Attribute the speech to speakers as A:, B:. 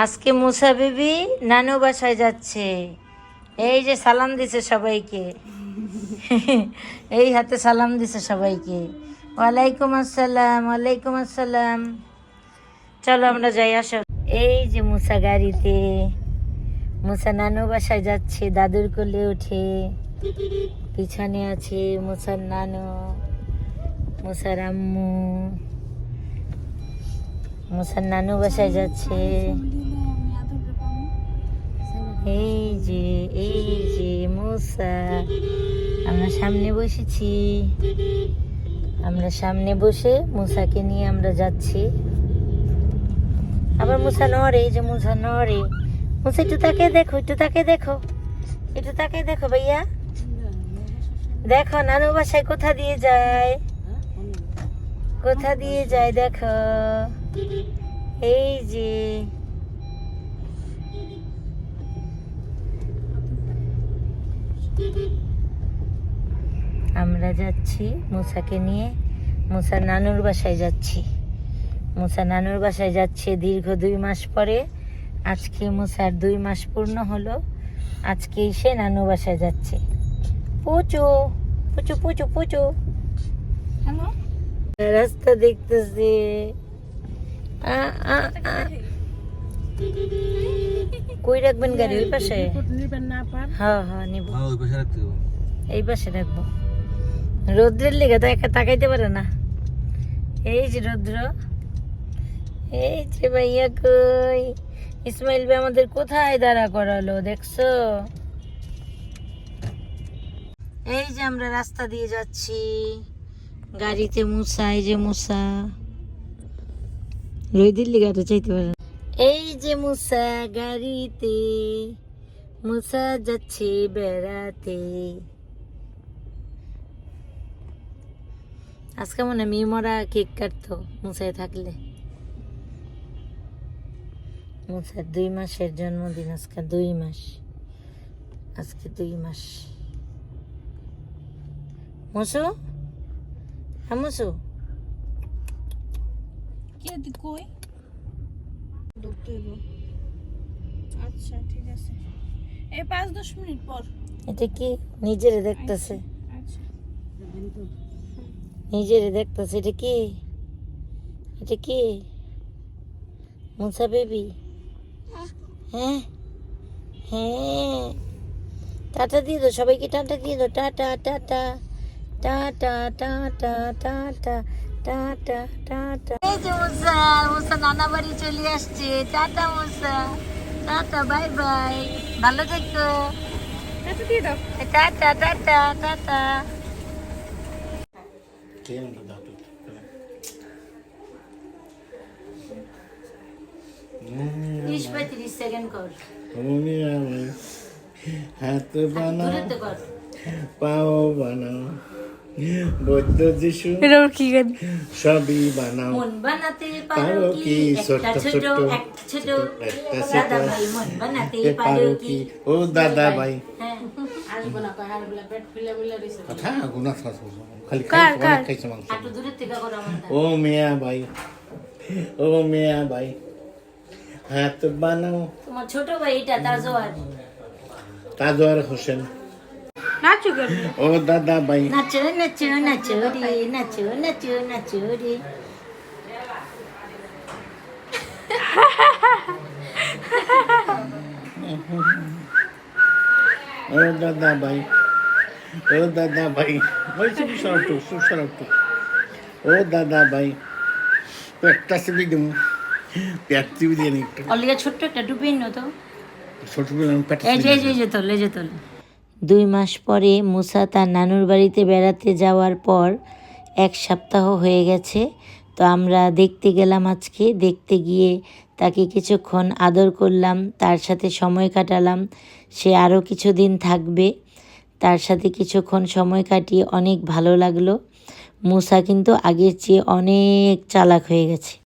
A: আজকে মুসা বিবি নানু বাসায় যাচ্ছে। এই যে সালাম দিছে সবাইকে। এই হাতে সালাম দিছে সবাইকে। ওয়ালাইকুম আসসালাম ওয়ালাইকুম আসসালাম। চলো আমরা যাই, আসো। এই যে মুসা গাড়িতে। মুসা নানু বাসায় যাচ্ছে, দাদুর কোলে উঠে। পিছনে আছে মুসার নানু, মুসার আম্মু। মুসার নানু বাসায় যাচ্ছে। এই যে এই যে মুসা, আমরা সামনে বসেছি। আমরা সামনে বসে মুসাকে নিয়ে আমরা যাচ্ছি। আবার মুসা নড়ে, এই যে মুসা নড়ে। মুসা, একটু তাকে দেখো, একটু তাকে দেখো। একটু তাকে দেখো ভাইয়া। দেখো, নানু বাসায় কোথা দিয়ে যায়? কোথা দিয়ে যায়, দেখো। এই যে। আমরা যাচ্ছি মুসাকে নিয়ে। মুসা নানুর বাসায় যাচ্ছি। মুসা নানুর বাসায় যাচ্ছে দীর্ঘ দুই মাস পরে। আজকে মুসার দুই মাস পূর্ণ হলো। আজকে সে নানু বাসায় যাচ্ছে। পুচু পুচু পুচু পুচু। রাস্তা দেখতেছে। কই রাখবেন গাড়ি? ওই পাশে? হ্যাঁ হ্যাঁ নিব।
B: হ্যাঁ
A: এই পাশে রাখব। রৌদ্রের লেগে তো একা তাকাইতে পারে না। এই যে রৌদ্র। এই যে ভাইয়া কই? ইসমাইল ভাই আমাদের কোথায় দাঁড়া করালো দেখছ? এই যে আমরা রাস্তা দিয়ে যাচ্ছি। গাড়িতে মুসা এই যে মুসা। রইদির লিগা তো চাইতে পারে না। এই যে মুসা গাড়িতে, মুসা যাচ্ছে বেড়াতে। আজকে মনে মিমরা কেক কাটতো মুসায় থাকলে। মুসার দুই মাসের জন্মদিন, আজকে দুই মাস। আজকে দুই মাস। মুসু? হ্যাঁ মুসু?
C: কে কই? আচ্ছা ঠিক আছে। এই পাঁচ দশ মিনিট পর।
A: এটা কি নিজেরে দেখতেছে?
C: আচ্ছা
A: নিজেরে দেখতেছে এটা কি? এটা কি? মুসা বেবি? হ্যাঁ হ্যাঁ। টাটা দিয়ে দাও সবাইকে টাটা দিয়ে দো tata tata tata tata tata tata tata. এই যে মুসা মুসা নানা বাড়ি চলে আসছে। Tata Musa. Tata bye bye. ভালো থেকো। টাটা টাটা টাটা কর।
B: মনে হাত বানাও। পাও বানাও। বৈদ্য যিশু
C: এটা কি গান?
B: সবই বানাও।
A: মন বানাতে
B: পারো
A: পারো
B: কি?
A: কি?
B: ছোট্ট
A: একটা ছোট। একটা দাদা ভাই মন বানাতে পারো কি?
B: ও দাদা ভাই।
A: হ্যাঁ।
B: ও মিয়া ভাই। ও মিয়া ভাই। হাত বানাও।
A: তোমার ছোট ভাই এটা তাজওয়ার।
B: তাজওয়ার হোসেন। ও দাদা ভাই
A: নাচো নাচো নাচো রে নাচো নাচো নাচো রে
B: ও দাদা ভাই ও দাদা ভাই ওই সব সরটু সব সরটু ও দাদা ভাই পেটটা সিবি দিমু পেট সিবি দিয়ে নি একটু
A: অলিয়া ছোট্ট একটা ডুবিয়ে তো।
B: ছোট পেট
A: এই যে এই যে, এই যে তোল এই যে তোল। দুই মাস পরে মুসা তার নানুর বাড়িতে বেড়াতে যাওয়ার পর এক সপ্তাহ হয়ে গেছে। তো আমরা দেখতে গেলাম আজকে, দেখতে গিয়ে তাকে কিছুক্ষণ আদর করলাম, তার সাথে সময় কাটালাম। সে আরও কিছুদিন থাকবে। তার সাথে কিছুক্ষণ সময় কাটিয়ে অনেক ভালো লাগল। মুসা কিন্তু আগের চেয়ে অনেক চালাক হয়ে গেছে।